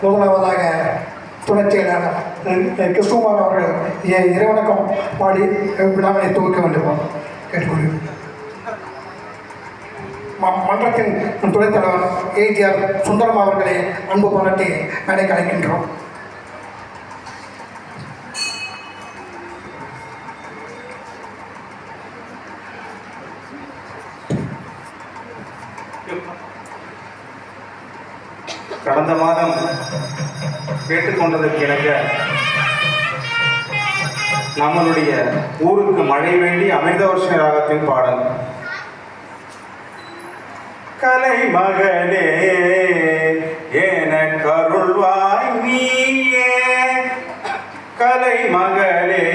முதலாவதாக துணைச் செயலாளர் கிருஷ்ணகுமார் அவர்கள் என் இறைவணக்கம் பாடி விழாவினை துவக்க வேண்டும் கேட்டுக்கொள்கிறேன். மன்றத்தின் துணைத் தலைவர் ஏஜிஆர் சுந்தரம் அவர்களை அன்பு பாராட்டி மேடைக்கு அழைக்கின்றோம். Thank you. கடந்த மாதம் கேட்டுக்கொண்டதற்கு இணங்க நம்மளுடைய ஊருக்கு மழை வேண்டி அமிர்தவர்ஷ ராகத்தின் பாடல். கலை மகளே என கருள்வாய் நீயே. கலை மகளே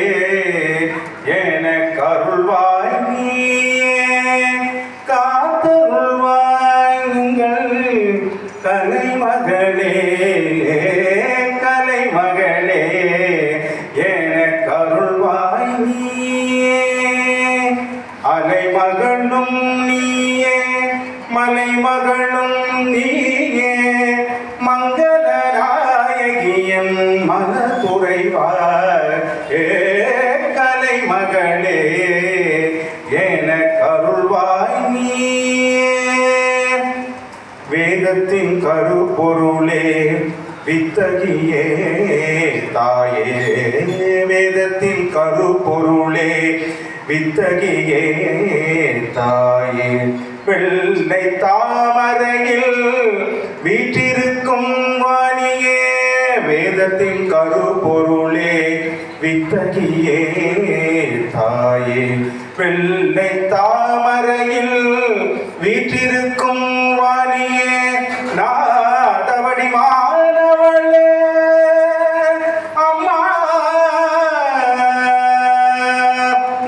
என கருள்வாய் நீயே. கா மலை மகளும் நீயே. மங்களநாயகியன் மனதுறைவார் ஏ கலை மகளே என கருள்வாய் நீயே. வேதத்தின் கருப்பொருளே வித்தகியே தாயே. வேதத்தின் கருப்பொருளே வித்தகியே வெள்ளை தாமரையில் வீற்றிருக்கும் வாணியே வேதத்தின் கருப்பொருளே வித்தகியே தாயே. வெள்ளை தாமரையில் வீற்றிருக்கும் வாணியே நாதவடி மாணவளே அம்மா.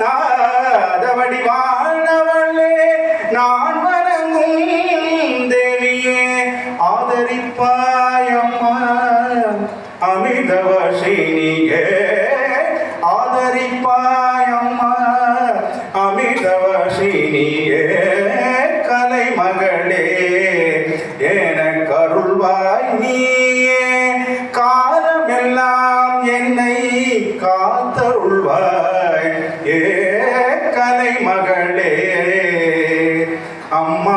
நாதவடி மாணவளே நான் அருளும் தேவியே ஆதரிப்பாயம்மா அமிதவசினியே ஆதரிப்பாயம்மா அமிதவசினியே கலை மகளே என கருள்வாய் நீயே காலமெல்லாம் என்னை காத்தருள்வாய் ஏ கலை மகளே அம்மா